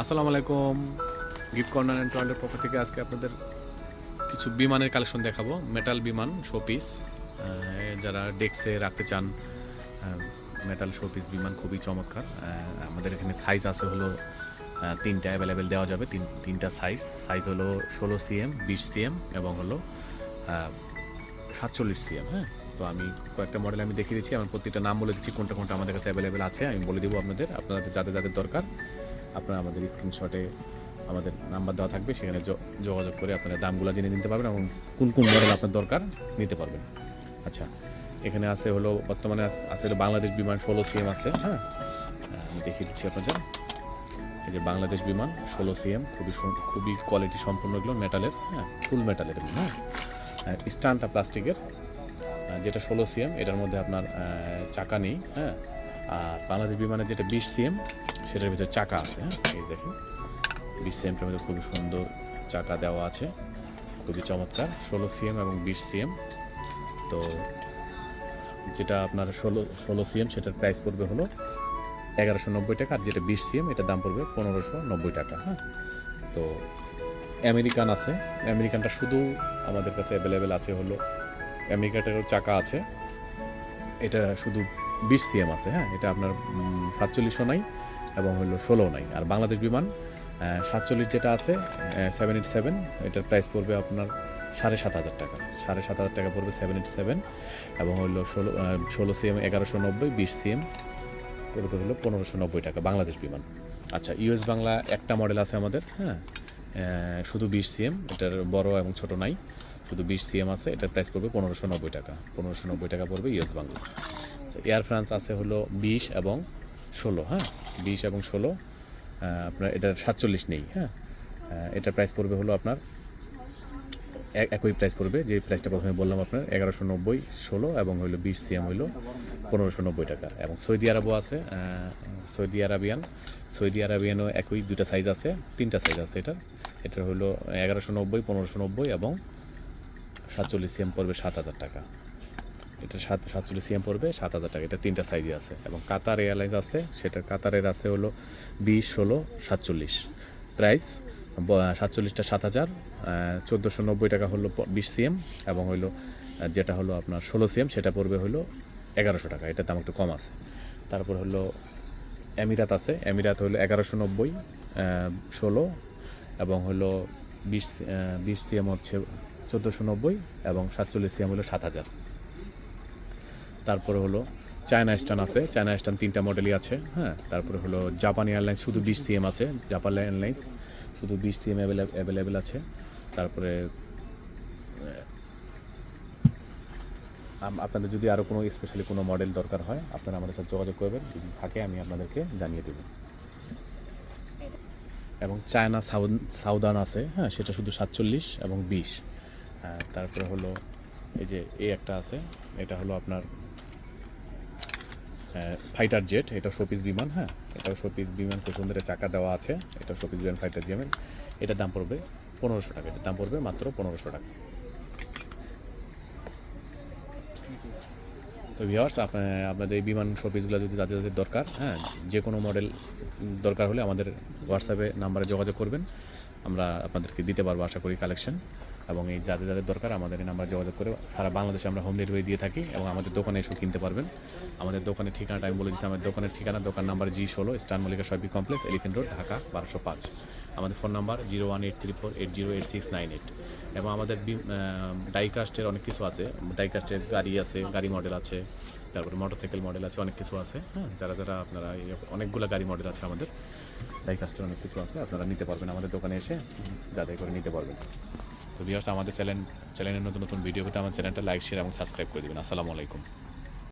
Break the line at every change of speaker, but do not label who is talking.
আসসালামু আলাইকুম। Gift corner and টয়লের পক্ষ থেকে আজকে আপনাদের কিছু বিমানের কালেকশন দেখাবো। মেটাল বিমান শোপিস যারা ডেস্কে রাখতে চান মেটাল শোপিস বিমান খুবই চমৎকার। আমাদের এখানে সাইজ আছে হলো তিনটা অ্যাভেলেবেল দেওয়া যাবে, তিন, তিনটা সাইজ সাইজ হলো ষোলো সিএম বিশ সিএম এবং হলো সাতচল্লিশ সিএম হ্যাঁ? তো আমি কয়েকটা মডেল আমি দেখিয়ে দিচ্ছি। আমি প্রত্যেকটা নাম বলে দিচ্ছি, কোনটা কোনটা আমাদের কাছে অ্যাভেলেবেল আছে। আমি বলে দেবো আপনাদের। আপনাদের যাদের যাদের দরকার আপনারা আমাদের স্ক্রিনশটে আমাদের নাম্বার দেওয়া থাকবে, সেখানে যোগাযোগ করে আপনারা দামগুলো জেনে নিতে পারবেন এবং কোন কোন মডেল আপনার দরকার নিতে পারবেন। আচ্ছা এখানে আছে হলো, বর্তমানে আছে হলো বাংলাদেশ বিমান ষোলো সিএম আছে হ্যাঁ? আমি দেখিয়ে দিচ্ছি আপনাদের। এই যে বাংলাদেশ বিমান ষোলো সিএম, খুবই খুবই কোয়ালিটি সম্পূর্ণ এগুলো মেটালের হ্যাঁ? ফুল মেটালের হ্যাঁ? স্টানটা প্লাস্টিকের যেটা ষোলো সিএম, এটার মধ্যে আপনার চাকা নেই হ্যাঁ? আর বাংলাদেশ বিমানের যেটা বিশ সিএম সেটার ভিতরে চাকা আছে হ্যাঁ? এই দেখুন বিশ সিএমটার মধ্যে খুবই সুন্দর চাকা দেওয়া আছে, খুবই চমৎকার, ষোলো সিএম এবং বিশ সিএম। তো যেটা আপনার ষোলো ষোলো সিএম, সেটার প্রাইস পড়বে হলো এগারোশো নব্বই টাকা, আর যেটা বিশ সিএম, এটার দাম পড়বে পনেরোশো নব্বই টাকা হ্যাঁ? তো আমেরিকান আছে, আমেরিকানটা শুধু আমাদের কাছে অ্যাভেলেবেল আছে হলো, আমেরিকাটারও চাকা আছে, এটা শুধু বিশ সিএম আছে হ্যাঁ? এটা আপনার সাতচল্লিশও নাই এবং হলো ষোলো নাই। আর বাংলাদেশ বিমান সাতচল্লিশ যেটা আছে সেভেন এইট সেভেন এটার প্রাইস পড়বে আপনার সাড়ে সাত হাজার টাকা। সাড়ে সাত হাজার টাকা পড়বে সেভেন এইট সেভেন এবং হলো ষোলো ষোলো সিএম এগারোশো নব্বই, বিশ সিএম পড়বে হলো পনেরোশো নব্বই টাকা বাংলাদেশ বিমান। আচ্ছা ইউএস বাংলা একটা মডেল আছে আমাদের হ্যাঁ? শুধু বিশ সিএম এটার বড় এবং ছোট নাই। শুধু বিশ সিএম আছে, এটার প্রাইস পড়বে পনেরোশো নব্বই টাকা। পনেরোশো নব্বই টাকা পড়বে ইউএস বাংলা। আচ্ছা এয়ার ফ্রান্স আছে হলো বিশ এবং ষোলো হ্যাঁ? বিশ এবং ষোলো আপনার এটার সাতচল্লিশ নেই হ্যাঁ? এটার প্রাইস পড়বে হলো আপনার এক- একই প্রাইস পড়বে, যে প্রাইসটা প্রথমে বললাম আপনার এগারোশো নব্বই ষোলো এবং হইল বিশ সিএম হইল পনেরোশো নব্বই টাকা। এবং সৌদি আরবও আছে সৌদি আরাবিয়ান, সৌদি আরাবিয়ানও একই দুটা সাইজ আছে, তিনটা সাইজ আছে এটার। এটা হলো এগারোশো নব্বই, পনেরোশো নব্বই এবং সাতচল্লিশ সিএম পড়বে সাত হাজার টাকা। এটা সাত সাতচল্লিশ সিএম পড়বে, সাত হাজার টাকা। এটা তিনটা সাইজে আছে। এবং কাতার এয়ারলাইন্স আছে সেটা কাতারের আছে হলো বিশ, ষোলো, সাতচল্লিশ। প্রাইস সাতচল্লিশটা সাত হাজার চোদ্দোশো নব্বই টাকা হলো বিশ সিএম এবং হইল যেটা হলো আপনার ষোলো সিএম, সেটা পড়বে হলো এগারোশো টাকা। এটার দাম একটু কম আছে। তারপর হলো এমিরাত আছে। এমিরাত হলো এগারোশো নব্বই ষোলো এবং হলো বিশ বিশ সিএম হচ্ছে চোদ্দোশো নব্বই এবং সাতচল্লিশ সিএম হলো সাত হাজার। তারপরে হলো চায়না স্টান আছে, চায়না স্টান তিনটা মডেলই আছে হ্যাঁ? তারপরে হলো জাপান এয়ারলাইন্স শুধু বিশ সিএম আছে, জাপান এয়ারলাইন্স শুধু বিশ সিএম অ্যাভেলেবেল আছে। তারপরে আপনাদের যদি আরও কোনো স্পেশালি কোনো মডেল দরকার হয়, আপনারা আমাদের সাথে যোগাযোগ করবেন, যদি থাকে আমি আপনাদেরকে জানিয়ে দেব। এবং চায়না সাউদ সাউদান আছে হ্যাঁ? সেটা শুধু সাতচল্লিশ এবং বিশ। তারপরে হলো এই যে এই একটা আছে, এটা হলো আপনার ফাইটার জেট এটা শোপিস বিমান হ্যাঁ? এটা শোপিস বিমান, খুব সুন্দর চাকা দেওয়া আছে। এটা শোপিস বিমান ফাইটার জেমের এটার দাম পড়বে পনেরোশো টাকা। এটার দাম পড়বে মাত্র পনেরোশো টাকা। তো ভিওয়ার্স আপনাদের এই বিমান শোপিসগুলো যদি যাদের যাদের দরকার হ্যাঁ যে কোনো মডেল দরকার হলে আমাদের হোয়াটসঅ্যাপে নাম্বারে যোগাযোগ করবেন। আমরা আপনাদেরকে দিতে পারব, আশা করি কালেকশন এবং এই যাদের যাদের দরকার, আমাদের এই নাম্বারে যোগাযোগ করে সারা বাংলাদেশে আমরা হোম ডেলিভারি দিয়ে থাকি এবং আমাদের দোকানে এসব কিনতে পারবেন। আমাদের দোকানের ঠিকানাটা আমি বলে দিচ্ছি আমাদের দোকানের ঠিকানা, দোকান নাম্বার জি ষোলো স্টান Mallika shopping complex elephant road Dhaka, বারোশো পাঁচ। আমাদের phone number zero one eight three four eight zero eight six nine eight. এবং আমাদের ডাইকাস্টের অনেক কিছু আছে। ডাইকাস্টের গাড়ি আছে, গাড়ি মডেল আছে, তারপরে মোটরসাইকেল মডেল আছে, অনেক কিছু আছে হ্যাঁ? যারা যারা আপনারা অনেকগুলো গাড়ি মডেল আছে আমাদের, ডাইকাস্টের অনেক কিছু আছে, আপনারা নিতে পারবেন আমাদের দোকানে এসে, যাচাই করে নিতে পারবেন। তো ভিউয়ার্স আমাদের চ্যানেল চ্যানেলের নতুন নতুন ভিডিও আমার চ্যানেলটা লাইক শেয়ার এবং সাবস্ক্রাইব করে দেবেন। আসসালামু আলাইকুম।